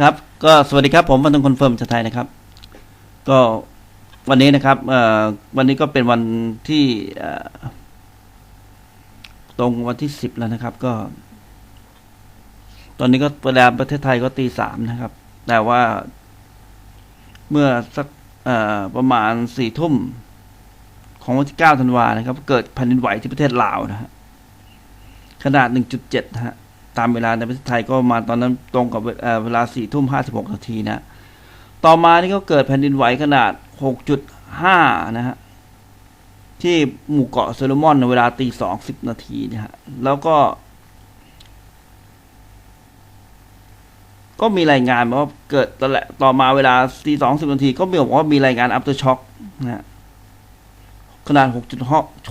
ครับก็สวัสดีครับผมวันทงคอนเฟิร์มชาไทยนะครับ ก็วันนี้นะครับวันนี้ก็เป็นวันที่ตรงวันที่สิบแล้วนะครับ ก็ ตอนนี้ก็เวลาประเทศไทยก็ตีสามนะครับ แต่ว่าเมื่อสักประมาณสี่ทุ่มของวันที่เก้าธันวานะครับ เกิดแผ่นดินไหวที่ประเทศลาวนะฮะขนาดหนึ่งจุดเจ็ดฮะ ตามเวลาในประเทศไทยก็มาตอนนั้นตรงกับเวเวลาสี่ทุ่มห้าสิบหกนาทีนะต่อมานี่ก็เกิดแผ่นดินไหวขนาดหกจุดห้านะฮะที่หมู่เกาะโซโลมอนในเวลาตีสองสิบนาทีนะฮะแล้วก็ ก็มีรายงานว่าเกิดตละต่อมาเวลาตีสองสิบนาที ก็มีบอกว่ามีรายงาน after shock นะฮะขนาดหกจุด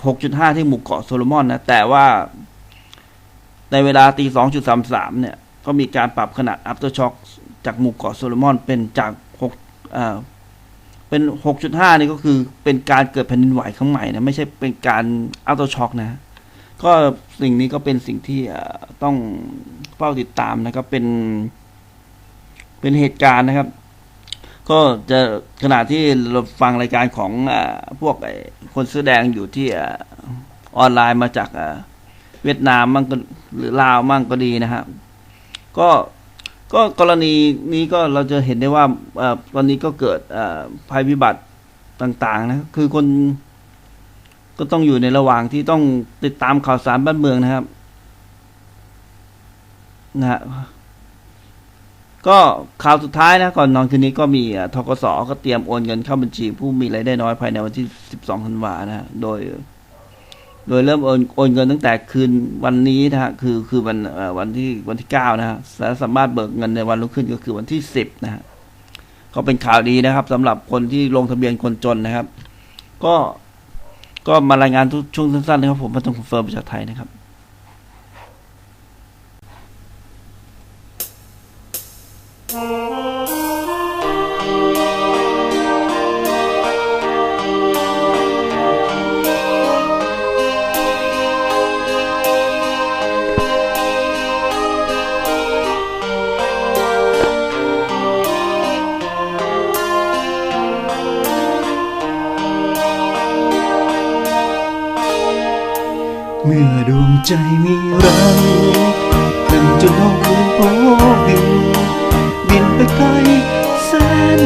หกจุดห้าที่หมู่เกาะโซโลมอนนะแต่ว่า ในเวลาตีสองจุดสามสามเนี่ย ก็มีการปรับขนาด after shock จากหมู่เกาะโซโลมอนเป็นจากหกเอ่อเป็นหกจุดห้านี่ก็คือเป็นการเกิดแผ่นดินไหวครั้งใหม่นะไม่ใช่เป็นการ after shock นะ ก็สิ่งนี้ก็เป็นสิ่งที่ต้องเฝ้าติดตามนะครับเป็น เป็นเหตุการณ์นะครับก็จะขณะที่เราฟังรายการของอพวกไอคนเสื้อแดงอยู่ที่ออนไลน์มาจากอ เวียดนามมั่งก็หรือลาวมั่งก็ดีนะฮะก็ก็กรณีนี้ก็เราจะเห็นได้ว่าอตอนนี้ก็เกิดภัยพิบัติต่าง ๆ นะ คือคนก็ต้องอยู่ในระหว่างที่ต้องติดตามข่าวสารบ้านเมืองนะครับนะฮะก็ข่าวสุดท้ายนะ ก่อนนอนคืนนี้ก็มีทกสก็เตรียมโอนเงินเข้าบัญชีผู้มีรายได้น้อยภายในวันที่ 12ธันวานะฮะโดย โดยเริ่มโอนโอนเงินตั้งแต่คืนวันนี้นะฮะคือคือวันวันที่วันที่เก้านะฮะและสามารถเบิกเงินในวันรุ่งขึ้นก็คือวันที่สิบนะฮะก็เป็นข่าวดีนะครับสำหรับคนที่ลงทะเบียนคนจนนะครับ ก็ก็มารายงานทุกช่วงสั้นๆนะครับผมมาต้องคอนเฟิร์มจากไทยนะครับ เมื่อดวงใจมีรังตั้งจนห้องโลกบินบินไปไกลแสน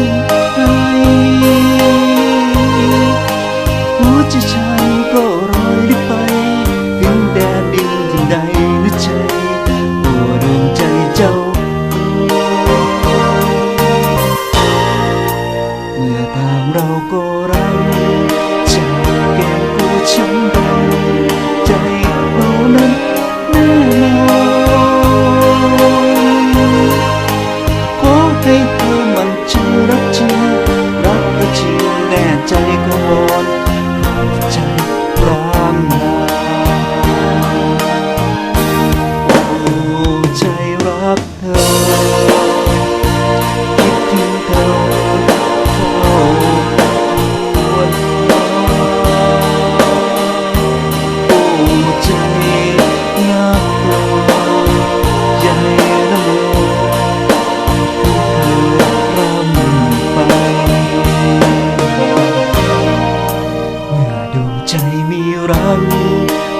รัง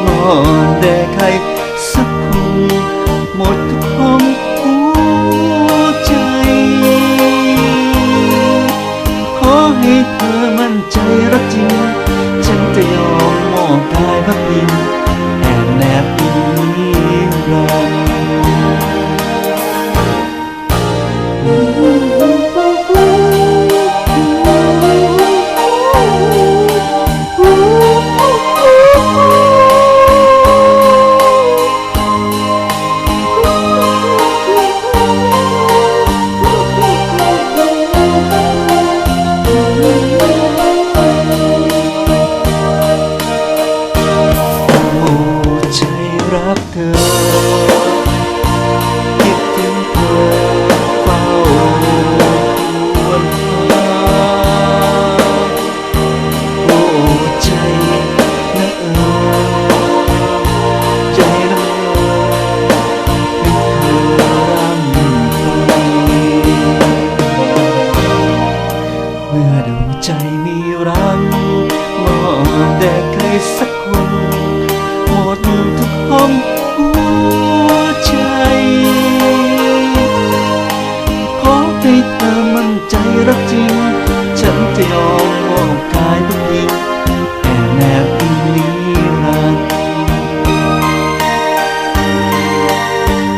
มอนแด่ใครสักคนหมดทุกห้องหัวใจ ขอให้เธอมั่นใจรักจริง ฉันจะยอมมอบกายพักพิง สักคน หมดทุกห้องหัวใจ ขอให้เธอมั่นใจรักจริง ฉันจะยอมมอบกายผู้หญิงแต่แนบอีนิรัน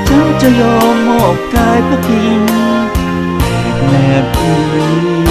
ฉันจะยอมมอบกายผู้หญิงแนบอีนิ